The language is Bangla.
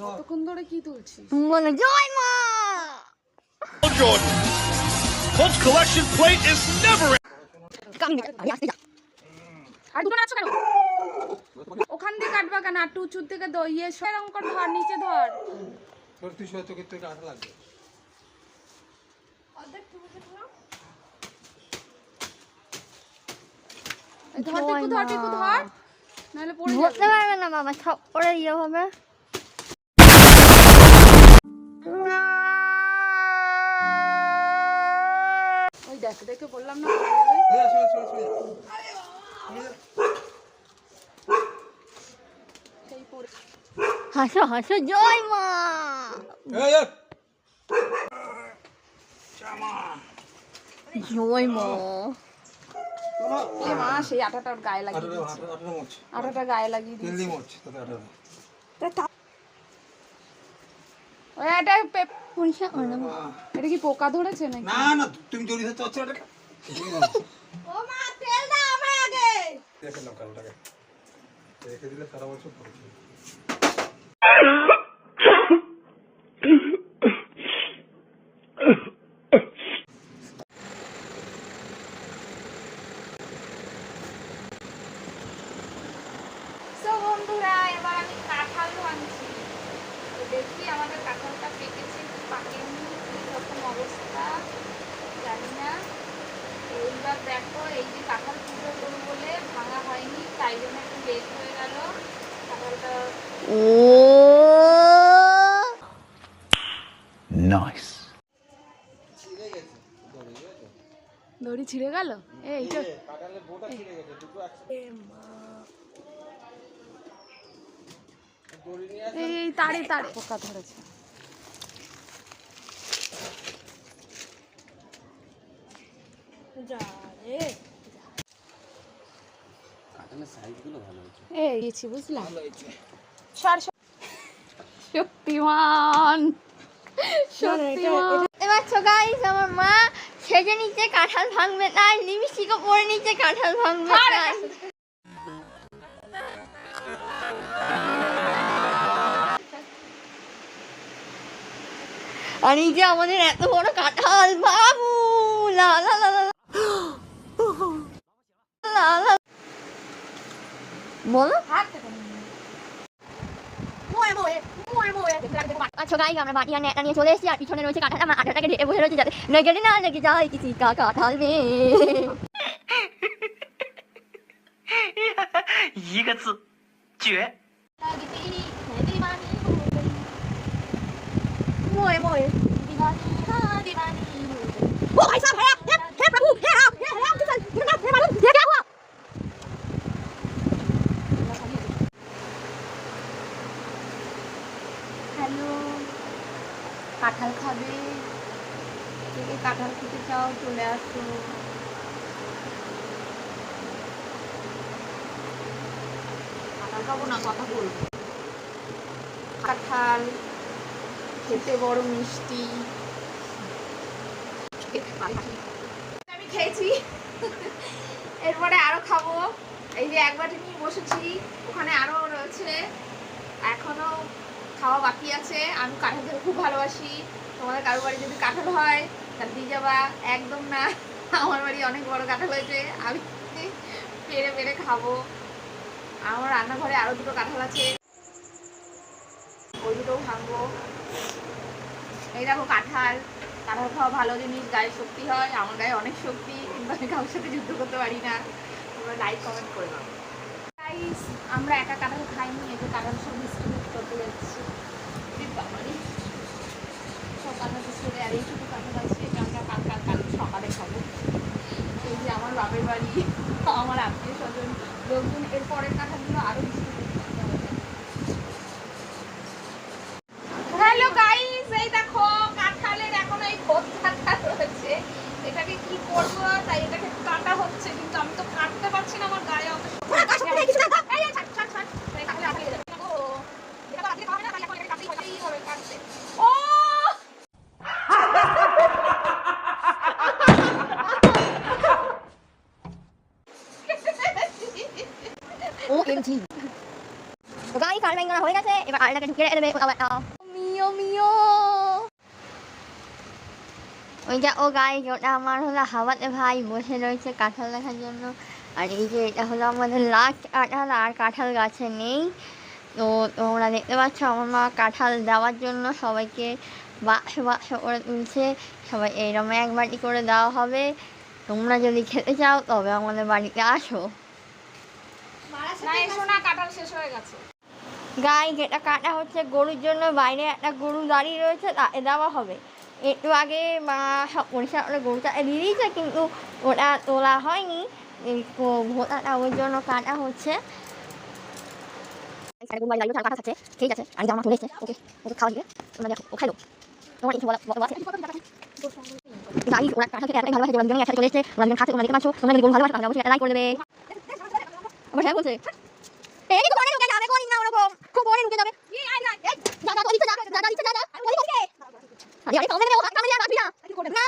কতক্ষণ ধরে কি তুলছিস? বলে জয় মা! Jordan. Collection plate is never আমি আমি আসতে যা আর দুটো নাচো কেন? ওখান দিয়ে কাটবা কেন? আর উঁচুর থেকে দ ইয়ে সেরকম কর ধর নিচে ধর। তোর তুই সত্যি তোকে তোকে আঠা লাগবে। ধর টিকু ধর টিকু ধর। নাহলে পড়ে ধরতে যাবে। পারবে না বাবা সব করে ইয়ে হবে। ওই দেখ দেখে বললাম না পড়ে যাবে। এই, আসো, আসো, আসো। সেই পড়ে হাসো হাসো জয় মা। এই, এই। জয় মা। মা সেই গায়ে লাগিয়ে গায়ে লাগিয়ে এটা কি পোকা ধরেছে নাকি? না না তুমি জড়িয়ে ধরতে পারছ ওটাকে ও মা তেল দাও আমার আগে। রেখে দাও কালোটাকে। রেখে দিলে সারা বছর পড়ছে তো বন্ধুরা এবার আমি কাঁঠাল ভাঙছি তো দেখি আমাদের কাঁঠালটা পেকেছে কি পাকেনি রকম অবস্থা জানি না। এইবার দেখো এই যে কাঁঠাল পুজো করব বলে ভাঙা হয়নি তাই জন্য একটু লেট হয়ে গেল। কাঁঠালটা ও nice. দড়ি ছিঁড়ে গেল? এইটা কাটালে বোটা ছিঁড়ে গেছে দুটো এই তারে তারে। পোকা ধরেছে। এই বুঝলাম। শক্তিমান। এবার তো গাইস আমার মা সেজে নিচে কাঁঠাল ভাঙবে তাই লিপস্টিকও পরে নিচে কাঁঠাল ভাঙবে আর এই যে আমাদের এত বড় কাঁঠাল বাবু লা লা লা লা লা। লা লা বলো হাত থেকে নিয়ে নে। আচ্ছা গাইস আমরা বাটি আর নেটা নিয়ে চলে এসেছি আর পিছনে রয়েছে কাঁঠাল আমার আটাটাকে ঢেকে বসে রয়েছে যাতে নেগেটে না লেগে যায় কিছু কা কাঁঠাল মে 一个字，绝。 मोए मोए ओ भाई साहब है है है प्रभु है आप है है आपके साथ ये क्या मालूम ये क्या हुआ হ্যালো কাঁঠাল খাবে কে কে কাঁঠাল খেতে চাও চলে আসো কাঁঠাল খাবো না কথা বলবো কাঁঠাল খেতে বড় মিষ্টি। আমি খেয়েছি। এরপরে আরও খাব। এই যে এক বাটি নিয়ে বসেছি, ওখানে আরও রয়েছে। এখনও খাওয়া বাকি আছে। আমি কাঁঠাল খেতে খুব ভালোবাসি। তোমাদের কারও বাড়ি যদি কাঁঠাল হয়, তাহলে দিয়ে যাবা। একদম না। আমার বাড়ি অনেক বড় কাঁঠাল হয়েছে। আমি পেরে পেরে খাব। আমার রান্নাঘরে আরও দুটো কাঁঠাল আছে। ওই দুটোও ভাঙবো। এই দেখো কাঁঠাল। কাঁঠাল খাওয়া ভালো জিনিস, গায়ে শক্তি হয়, আমার গায়ে অনেক শক্তি, কিন্তু আমি কারোর সাথে যুদ্ধ করতে পারি না। তোমরা লাইক কমেন্ট করে দাও। গাইস আমরা একা কাঁঠাল খাইনি, এই যে কাঁঠাল সব ডিস্ট্রিবিউট করতে যাচ্ছি। সব কাঁঠাল ছেড়ে আর এইটুকু কাঁঠাল আছে আমরা কাল কাল কাল সকালে খাব। এই যে আমার বাপের বাড়ি, আমার আত্মীয় স্বজন, লোকজন, এর পরের কাঁঠালগুলো আরও ডিস্ট্রিবিউট করতে হবে হ্যালো গাইস এই দেখো কাঁঠালের এখন এই খোসাটা রয়েছে এটাকে কি করব তাই এটাকে কাটা হচ্ছে কিন্তু আমি তো কাটতে পারছি না আমার গায়ে অত শক্তি নেই। এই, এই, ছাড়, ছাড়, ছাড়। এই কাঁঠালে আটকে গেছে। ও, এটা তো আজকে খাওয়া হবে না, তাই এখন এটাকে কাটতেই হবে, এই হবে কাটতে। ও! তো গাই হয়ে গেছে। এবার আলটাকে ঢুকে দেবে মিও মিও। ওই যে ও গাই ওটা আমার হলো হাওয়াতে ভাই বসে রয়েছে কাঁঠাল দেখার জন্য। আর এই যে এটা হলো আমাদের লাস্ট কাঁঠাল আর কাঁঠাল গাছে নেই। তো তোমরা দেখতে পাচ্ছ আমার মা কাঁঠাল দেওয়ার জন্য সবাইকে বাক্স বাক্স করে তুলছে। সবাই এইরকম এক বাটি করে দেওয়া হবে। তোমরা যদি খেতে চাও তবে আমাদের বাড়িতে আসো। না এসো না কাঁঠাল শেষ হয়ে গেছে। গাই যেটা কাটা হচ্ছে গরুর জন্য বাইরে একটা গরু দাঁড়িয়ে রয়েছে তাকে দেওয়া হবে একটু আগে মা সব পরিষ্কার করে গরুটা দিয়ে দিয়েছে কিন্তু ওটা তোলা হয়নি ভোটাটা ওই জন্য কাটা হচ্ছে গরু কাটা খাচ্ছে ঠিক আছে আর জামা চলে ওকে ওকে খাওয়া দিবে তোমরা দেখো ও খাইলো তোমার কিছু বলা বলা ওরা কাটা খেতে এতটাই ভালোবাসে যে একসাথে চলে এসেছে ওরা দুজন খাচ্ছে তোমরা দেখতে পাচ্ছ তোমরা যদি ভালোবাসো তাহলে অবশ্যই লাইক করে দেবে আবার হ্যাঁ বলছে এই তো অনেক যাবে কোন না ওরকম খুব বড় ঢুকে যাবে দাদা না দাদা দাদা বলি কোনকে আরে আরে কমে ও হাত কামড়ে রাখবি না না